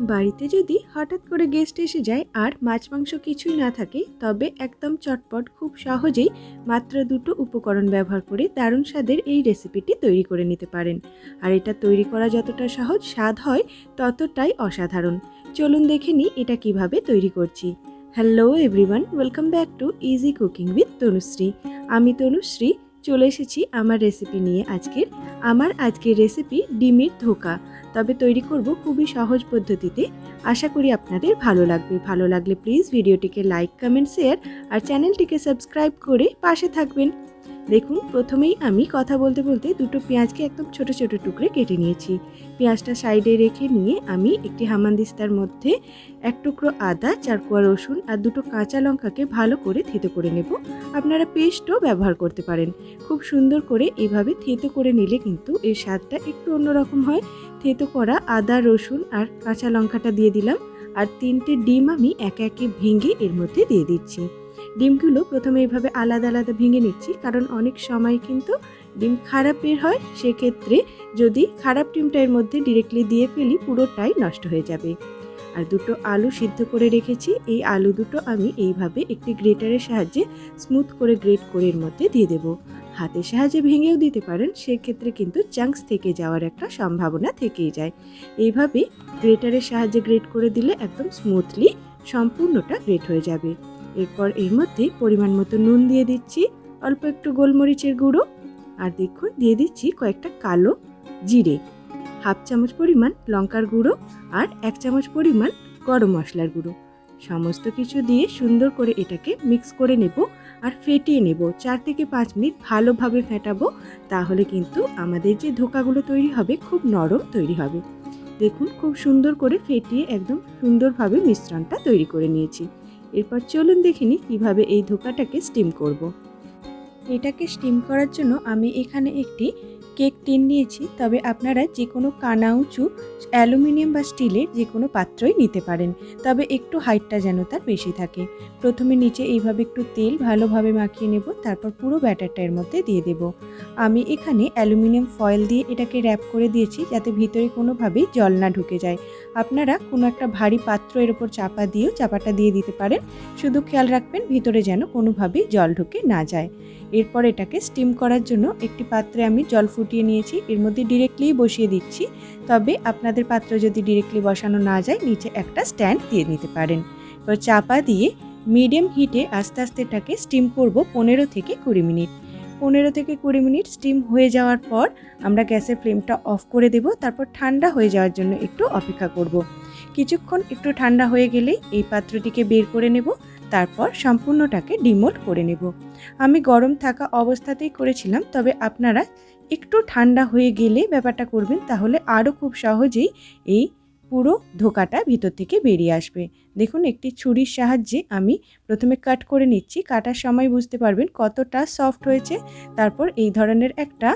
বাড়িতে যদি হঠাৎ করে গেস্ট এসে যায় আর মাছ মাংস কিছুই না থাকে, তবে একদম চটপট খুব সহজেই মাত্র দুটো উপকরণ ব্যবহার করে দারুণ স্বাদের এই রেসিপিটি তৈরি করে নিতে পারেন। আর এটা তৈরি করা যতটা সহজ স্বাদ হয়, ততটাই অসাধারণ। চলুন দেখে নিই এটা কীভাবে তৈরি করছি। Hello everyone welcome back to easy cooking with Tanushree আমি তনুশ্রী চলে এসেছি আমার রেসিপি নিয়ে আজকের। আমার আজকের রেসিপি ডিমের ধোকা। তবে তৈরি করব খুবই সহজ পদ্ধতিতে। আশা করি আপনাদের ভালো লাগবে। ভালো লাগলে প্লিজ ভিডিওটিকে লাইক কমেন্ট শেয়ার আর চ্যানেলটিকে সাবস্ক্রাইব করে পাশে থাকবেন। দেখুন, প্রথমেই আমি কথা বলতে বলতে দুটো পেঁয়াজকে একদম ছোট ছোট টুকরে কেটে নিয়েছি। পেঁয়াজটা সাইডে রেখে নিয়ে আমি একটি হামানদিস্তার মধ্যে এক টুকরো আদা, চার কোয়া রসুন আর দুটো কাঁচা লঙ্কাকে ভালো করে থেতো করে নেব। আপনারা পেস্টও ব্যবহার করতে পারেন। খুব সুন্দর করে এভাবে থেতো করে নিলে কিন্তু এর স্বাদটা একটু অন্যরকম হয়। থেতো করা আদা, রসুন আর কাঁচা লঙ্কাটা দিয়ে দিলাম। আর তিনটে ডিম আমি একে একে ভেঙে এর মধ্যে দিয়ে দিচ্ছি। ডিমগুলো প্রথমে এইভাবে আলাদা আলাদা ভেঙে নিচ্ছি, কারণ অনেক সময় কিন্তু ডিম খারাপ বের হয়, সেক্ষেত্রে যদি খারাপ ডিমটা এর মধ্যে ডিরেক্টলি দিয়ে ফেলি, পুরোটাই নষ্ট হয়ে যাবে। আর দুটো আলু সিদ্ধ করে রেখেছি, এই আলু দুটো আমি এইভাবে একটি গ্রেটারের সাহায্যে স্মুথ করে গ্রেট করে এর মধ্যে দিয়ে দেবো। হাতের সাহায্যে ভেঙেও দিতে পারেন, সেক্ষেত্রে কিন্তু চাংস থেকে যাওয়ার একটা সম্ভাবনা থেকেই যায়। এইভাবে গ্রেটারের সাহায্যে গ্রেট করে দিলে একদম স্মুথলি সম্পূর্ণটা গ্রেট হয়ে যাবে। এরপর এর মধ্যে পরিমাণ মতো নুন দিয়ে দিচ্ছি, অল্প একটু গোলমরিচের গুঁড়ো, আর দেখুন দিয়ে দিচ্ছি কয়েকটা কালো জিরে। হাফ চামচ পরিমাণ লঙ্কার গুঁড়ো আর এক চামচ পরিমাণ গরম মশলার গুঁড়ো। সমস্ত কিছু দিয়ে সুন্দর করে এটাকে মিক্স করে নেব আর ফেটিয়ে নেব। চার থেকে পাঁচ মিনিট ভালোভাবে ফেটাবো, তাহলে কিন্তু আমাদের যে ধোকাগুলো তৈরি হবে খুব নরম তৈরি হবে। দেখুন খুব সুন্দর করে ফেটিয়ে একদম সুন্দরভাবে মিশ্রণটা তৈরি করে নিয়েছি। এরপর চলুন দেখে নিই কীভাবে এই ধোকাটাকে স্টিম করব। এটাকে স্টিম করার জন্য আমি এখানে একটি কেক টিন নিয়েছি, তবে আপনারা যে কোনো কানা উঁচু অ্যালুমিনিয়াম বা স্টিলের যে কোনো পাত্রই নিতে পারেন, তবে একটু হাইটটা যেন তার বেশি থাকে। প্রথমে নিচে এইভাবে একটু তেল ভালোভাবে মাখিয়ে নেব, তারপর পুরো ব্যাটারটা এর মধ্যে দিয়ে দেব। আমি এখানে অ্যালুমিনিয়াম ফয়েল দিয়ে এটাকে র্যাপ করে দিয়েছি, যাতে ভিতরে কোনোভাবেই জল না ঢুকে যায়। আপনারা কোনো একটা ভারী পাত্র এর ওপর চাপা দিয়েও চাপাটা দিয়ে দিতে পারেন। শুধু খেয়াল রাখবেন ভিতরে যেন কোনোভাবেই জল ঢুকে না যায়। এরপর এটাকে স্টিম করার জন্য একটি পাত্রে আমি জল ফুটিয়ে নিয়েছি। এর মধ্যে ডিরেক্টলি বসিয়ে দিচ্ছি। তবে আপনাদের পাত্র যদি ডিরেক্টলি বসানো না যায়, নিচে একটা স্ট্যান্ড দিয়ে নিতে পারেন। এবার চাপা দিয়ে মিডিয়াম হিটে আস্তে আস্তে এটাকে স্টিম করব পনেরো থেকে কুড়ি মিনিট। পনেরো থেকে কুড়ি মিনিট স্টিম হয়ে যাওয়ার পর আমরা গ্যাসের ফ্লেমটা অফ করে দেব। তারপর ঠান্ডা হয়ে যাওয়ার জন্য একটু অপেক্ষা করব। কিছুক্ষণ একটু ঠান্ডা হয়ে গেলেই এই পাত্রটিকে বের করে নেব, তারপর সম্পূর্ণটাকে ডিমোল্ড করে নেব। আমি গরম থাকা অবস্থাতেই করেছিলাম, তবে আপনারা একটু ঠান্ডা হয়ে গেলে ব্যাপারটা করবেন, তাহলে আরও খুব সহজেই এই পুরো ধোকাটা ভিতর থেকে বেরিয়ে আসবে। দেখুন, একটি ছুরির সাহায্যে আমি প্রথমে কাট করে নিচ্ছি। কাটার সময় বুঝতে পারবেন কতটা সফট হয়েছে। তারপর এই ধরনের একটা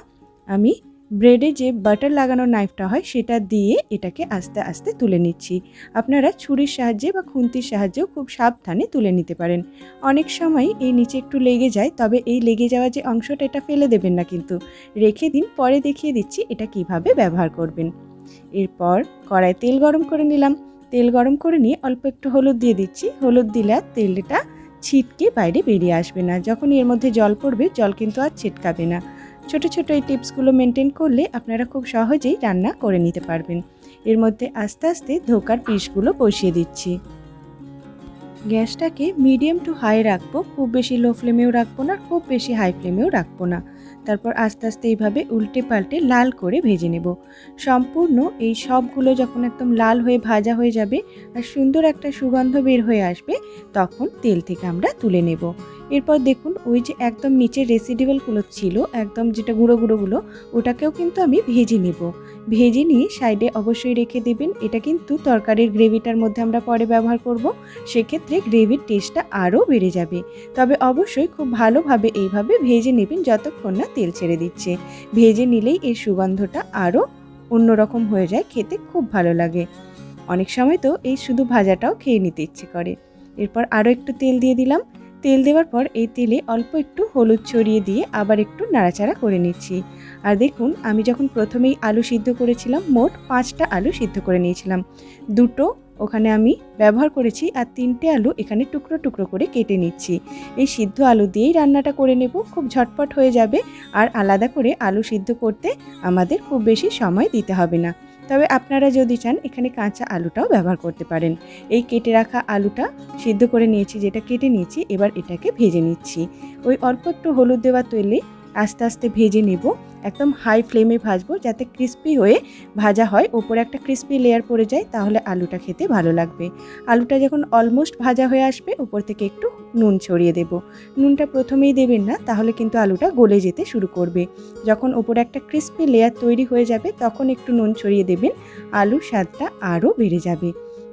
আমি ব্রেডে যে বাটার লাগানো নাইফটা হয়, সেটা দিয়ে এটাকে আস্তে আস্তে তুলে নিচ্ছি। আপনারা ছুরির সাহায্যে বা খুন্তির সাহায্যেও খুব সাবধানে তুলে নিতে পারেন। অনেক সময় এই নিচে একটু লেগে যায়, তবে এই লেগে যাওয়া যে অংশটা, এটা ফেলে দেবেন না কিন্তু। রেখে দিন, পরে দেখিয়ে দিচ্ছি এটা কীভাবে ব্যবহার করবেন। এরপর কড়াই তেল গরম করে নিলাম। তেল গরম করে নিয়ে অল্প একটু হলুদ দিয়ে দিচ্ছি। হলুদ দিলে আর তেলটা ছিটকে বাইরে বেরিয়ে আসবে না। যখন এর মধ্যে জল পড়বে, জল কিন্তু আর ছিটকাবে না। ছোট ছোট এই টিপসগুলো মেনটেন করলে আপনারা খুব সহজেই রান্না করে নিতে পারবেন। এর মধ্যে আস্তে আস্তে ধোকার পিসগুলো বসিয়ে দিচ্ছি। গ্যাসটাকে মিডিয়াম টু হাই রাখব। খুব বেশি লো ফ্লেমেও রাখব না, খুব বেশি হাই ফ্লেমেও রাখব না। তারপর আস্তে আস্তে এইভাবে উল্টে পাল্টে লাল করে ভেজে নেব। সম্পূর্ণ এই সবগুলো যখন একদম লাল হয়ে ভাজা হয়ে যাবে আর সুন্দর একটা সুগন্ধ বের হয়ে আসবে, তখন তেল থেকে আমরা তুলে নেব। এরপর দেখুন ওই যে একদম নিচের রেসিডিবলগুলো ছিল, একদম যেটা গুঁড়ো গুঁড়োগুলো ওটাকেও কিন্তু আমি ভেজে নেব। ভেজে নিয়ে সাইডে অবশ্যই রেখে দেবেন। এটা কিন্তু তরকারির গ্রেভিটার মধ্যে আমরা পরে ব্যবহার করব। সেক্ষেত্রে গ্রেভির টেস্টটা আরও বেড়ে যাবে। তবে অবশ্যই খুব ভালোভাবে এইভাবে ভেজে নেবেন যতক্ষণ না তেল ছেড়ে দিচ্ছে। ভেজে নিলেই এর সুগন্ধটা আরও অন্যরকম হয়ে যায়, খেতে খুব ভালো লাগে। অনেক সময় তো এই শুধু ভাজাটাও খেয়ে নিতে ইচ্ছে করে। এরপর আরও একটু তেল দিয়ে দিলাম। তেল দেওয়ার পর এই তেলে অল্প একটু হলুদ ছড়িয়ে দিয়ে আবার একটু নাড়াচাড়া করে নিচ্ছি। আর দেখুন, আমি যখন প্রথমেই আলু সিদ্ধ করেছিলাম, মোট পাঁচটা আলু সিদ্ধ করে নিয়েছিলাম। দুটো ওখানে আমি ব্যবহার করেছি আর তিনটে আলু এখানে টুকরো টুকরো করে কেটে নিচ্ছি। এই সিদ্ধ আলু দিয়েই রান্নাটা করে নেব, খুব ঝটপট হয়ে যাবে। আর আলাদা করে আলু সিদ্ধ করতে আমাদের খুব বেশি সময় দিতে হবে না। তবে আপনারা যদি চান, এখানে কাঁচা আলুটাও ব্যবহার করতে পারেন। এই কেটে রাখা আলুটা সিদ্ধ করে নিয়েছি, যেটা কেটে নিয়েছি, এবার এটাকে ভেজে নিচ্ছি। ওই অল্প একটু হলুদ দেওয়া তেলে আস্তে আস্তে ভেজে নেব। একদম হাই ফ্লেমে ভাজবো যাতে ক্রিস্পি হয়ে ভাজা হয়। ওপরে একটা ক্রিস্পি লেয়ার পড়ে যায়, তাহলে আলুটা খেতে ভালো লাগবে। আলুটা যখন অলমোস্ট ভাজা হয়ে আসবে উপর থেকে একটু নুন ছড়িয়ে দেব। নুনটা প্রথমেই দেবেন না, তাহলে কিন্তু আলুটা গলে যেতে শুরু করবে। যখন ওপরে একটা ক্রিস্পি লেয়ার তৈরি হয়ে যাবে, তখন একটু নুন ছড়িয়ে দেবেন। আলুর স্বাদটা আরও বেড়ে যাবে।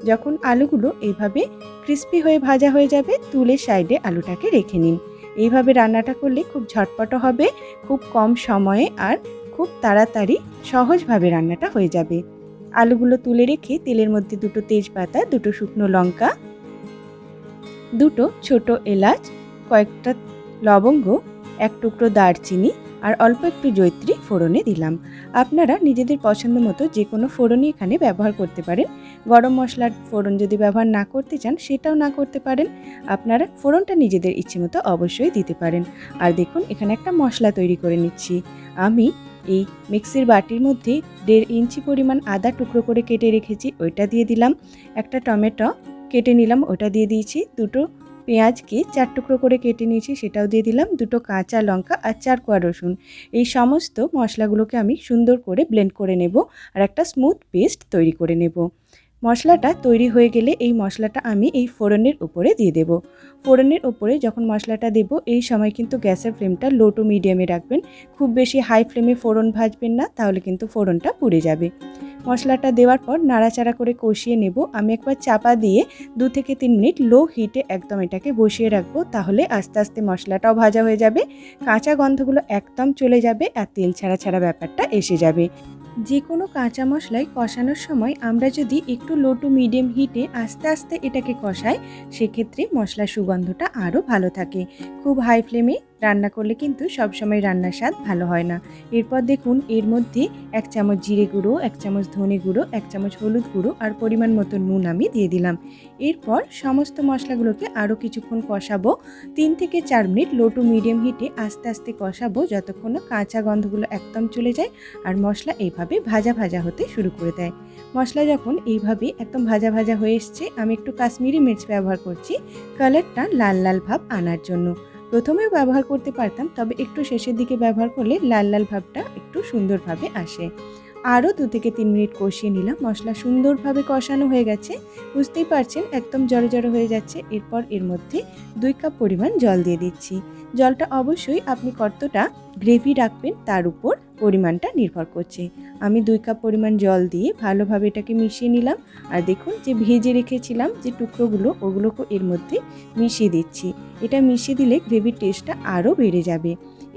যখন আলুগুলো এইভাবে ক্রিস্পি হয়ে ভাজা হয়ে যাবে, তুলে সাইডে আলুটাকে রেখে নিন। এইভাবে রান্নাটা করলে খুব ঝটপট হবে, খুব কম সময়ে আর খুব তাড়াতাড়ি সহজভাবে রান্নাটা হয়ে যাবে। আলুগুলো তুলে রেখে তেলের মধ্যে দুটো তেজপাতা, দুটো শুকনো লঙ্কা, দুটো ছোট এলাচ, কয়েকটা লবঙ্গ, এক টুকরো দারচিনি আর অল্প একটু জৈত্রী ফোড়নে দিলাম। আপনারা নিজেদের পছন্দ মতো যে কোনো ফোড়নই এখানে ব্যবহার করতে পারেন। গরম মশলার ফোড়ন যদি ব্যবহার না করতে চান, সেটাও না করতে পারেন। আপনারা ফোড়নটা নিজেদের ইচ্ছে মতো অবশ্যই দিতে পারেন। আর দেখুন, এখানে একটা মশলা তৈরি করে নিচ্ছি। আমি এই মিক্সির বাটির মধ্যে দেড় ইঞ্চি পরিমাণ আদা টুকরো করে কেটে রেখেছি, ওইটা দিয়ে দিলাম। একটা টমেটো কেটে নিলাম ওটা দিয়ে দিয়েছি। দুটো পেঁয়াজকে চার টুকরো করে কেটে নিয়েছি, সেটাও দিয়ে দিলাম। দুটো কাঁচা লঙ্কা আর চার কোয়া রসুন। এই সমস্ত মশলাগুলোকে আমি সুন্দর করে ব্লেন্ড করে নেব আর একটা স্মুথ পেস্ট তৈরি করে নেব। মশলাটা তৈরি হয়ে গেলে এই মশলাটা আমি এই ফোড়নের উপরে দিয়ে দেব। ফোড়নের উপরে যখন মশলাটা দেব, এই সময় কিন্তু গ্যাসের ফ্লেমটা লো টু মিডিয়ামে রাখবেন। খুব বেশি হাই ফ্লেমে ফোড়ন ভাজবেন না, তাহলে কিন্তু ফোড়নটা পুড়ে যাবে। মশলাটা দেওয়ার পর নাড়াচাড়া করে কষিয়ে নেব। আমি একবার চাপা দিয়ে দু থেকে তিন মিনিট লো হিটে একদম এটাকে বসিয়ে রাখব, তাহলে আস্তে আস্তে মশলাটাও ভাজা হয়ে যাবে। কাঁচা গন্ধগুলো একদম চলে যাবে আর তেল ছাড়া ছাড়া ব্যাপারটা এসে যাবে। যে কোনো কাঁচা মশলায় কষানোর সময় আমরা যদি একটু লো টু মিডিয়াম হিটে আস্তে আস্তে এটাকে কষাই, সেক্ষেত্রে মশলার সুগন্ধটা আরও ভালো থাকে। খুব হাই ফ্লেমে রান্না করলে কিন্তু সবসময় রান্নার স্বাদ ভালো হয় না। এরপর দেখুন, এর মধ্যে এক চামচ জিরে গুঁড়ো, এক চামচ ধনে গুঁড়ো, এক চামচ হলুদ গুঁড়ো আর পরিমাণ মতো নুন আমি দিয়ে দিলাম। এরপর সমস্ত মশলাগুলোকে আরও কিছুক্ষণ কষাবো। তিন থেকে চার মিনিট লো টু মিডিয়াম হিটে আস্তে আস্তে কষাবো যতক্ষণ না কাঁচা গন্ধগুলো একদম চলে যায় আর মশলা এইভাবে ভাজা ভাজা হতে শুরু করে দেয়। মশলা যখন এইভাবে একদম ভাজা ভাজা হয়ে এসছে, আমি একটু কাশ্মীরি মির্চ ব্যবহার করছি। কালারটা লাল লাল ভাব আনার জন্য। প্রথমেও ব্যবহার করতে পারতাম, তবে একটু শেষের দিকে ব্যবহার করলে লাল লাল ভাবটা একটু সুন্দরভাবে আসে। আরও দু থেকে তিন মিনিট কষিয়ে নিলাম। মশলা সুন্দরভাবে কষানো হয়ে গেছে। বুঝতেই পারছেন, একদম জড়ো জড়ো হয়ে যাচ্ছে। এরপর এর মধ্যে দুই কাপ পরিমাণ জল দিয়ে দিচ্ছি। জলটা অবশ্যই আপনি কতটা গ্রেভি রাখবেন তার উপর পরিমাণটা নির্ভর করছে। আমি দুই কাপ পরিমাণ জল দিয়ে ভালোভাবে এটাকে মিশিয়ে নিলাম। আর দেখুন যে ভেজে রেখেছিলাম যে টুকরোগুলো, ওগুলোকে এর মধ্যে মিশিয়ে দিচ্ছি। এটা মিশিয়ে দিলে গ্রেভির টেস্টটা আরও বেড়ে যাবে।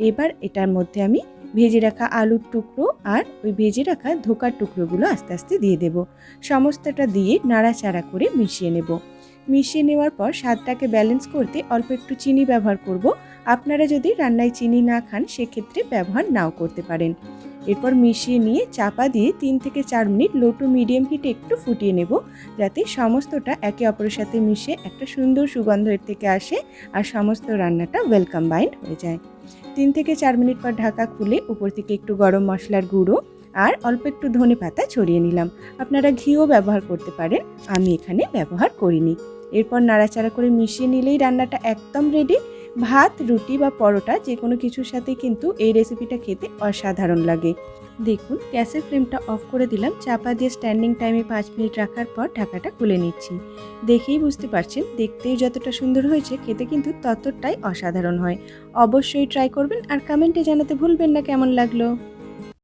এবার এটার মধ্যে আমি ভেজে রাখা আলুর টুকরো আর ওই ভেজে রাখা ধোকার টুকরোগুলো আস্তে আস্তে দিয়ে দেব। সমস্তটা দিয়ে নাড়াচাড়া করে মিশিয়ে নেব। মিশিয়ে নেওয়ার পর স্বাদটাকে ব্যালেন্স করতে অল্প একটু চিনি ব্যবহার করব। আপনারা যদি রান্নায় চিনি না খান, সেক্ষেত্রে ব্যবহার নাও করতে পারেন। এরপর মিশিয়ে নিয়ে চাপা দিয়ে তিন থেকে চার মিনিট লো টু মিডিয়াম হিটে একটু ফুটিয়ে নেব, যাতে সমস্তটা একে অপরের সাথে মিশে একটা সুন্দর সুগন্ধ এর থেকে আসে আর সমস্ত রান্নাটা ওয়েলকাম বাইন্ড হয়ে যায়। তিন থেকে চার মিনিট পর ঢাকা খুলে উপর থেকে একটু গরম মশলার গুঁড়ো আর অল্প একটু ধনে পাতা ছড়িয়ে নিলাম। আপনারা ঘিও ব্যবহার করতে পারেন, আমি এখানে ব্যবহার করিনি। এরপর নাড়াচাড়া করে মিশিয়ে নিলেই রান্নাটা একদম রেডি ভাত, রুটি বা পরোটা যে কোনো কিছুর সাথে কিন্তু এই রেসিপিটা খেতে অসাধারণ লাগে। দেখুন, গ্যাসের ফ্লেমটা অফ করে দিলাম, চাপা দিয়ে স্ট্যান্ডিং টাইমে পাঁচ মিনিট রাখার পর ঢাকাটা খুলে নিচ্ছি। দেখেই বুঝতে পারছেন, দেখতেই যতটা সুন্দর হয়েছে, খেতে কিন্তু ততটাই অসাধারণ হয়। অবশ্যই ট্রাই করবেন আর কমেন্টে জানাতে ভুলবেন না কেমন লাগল।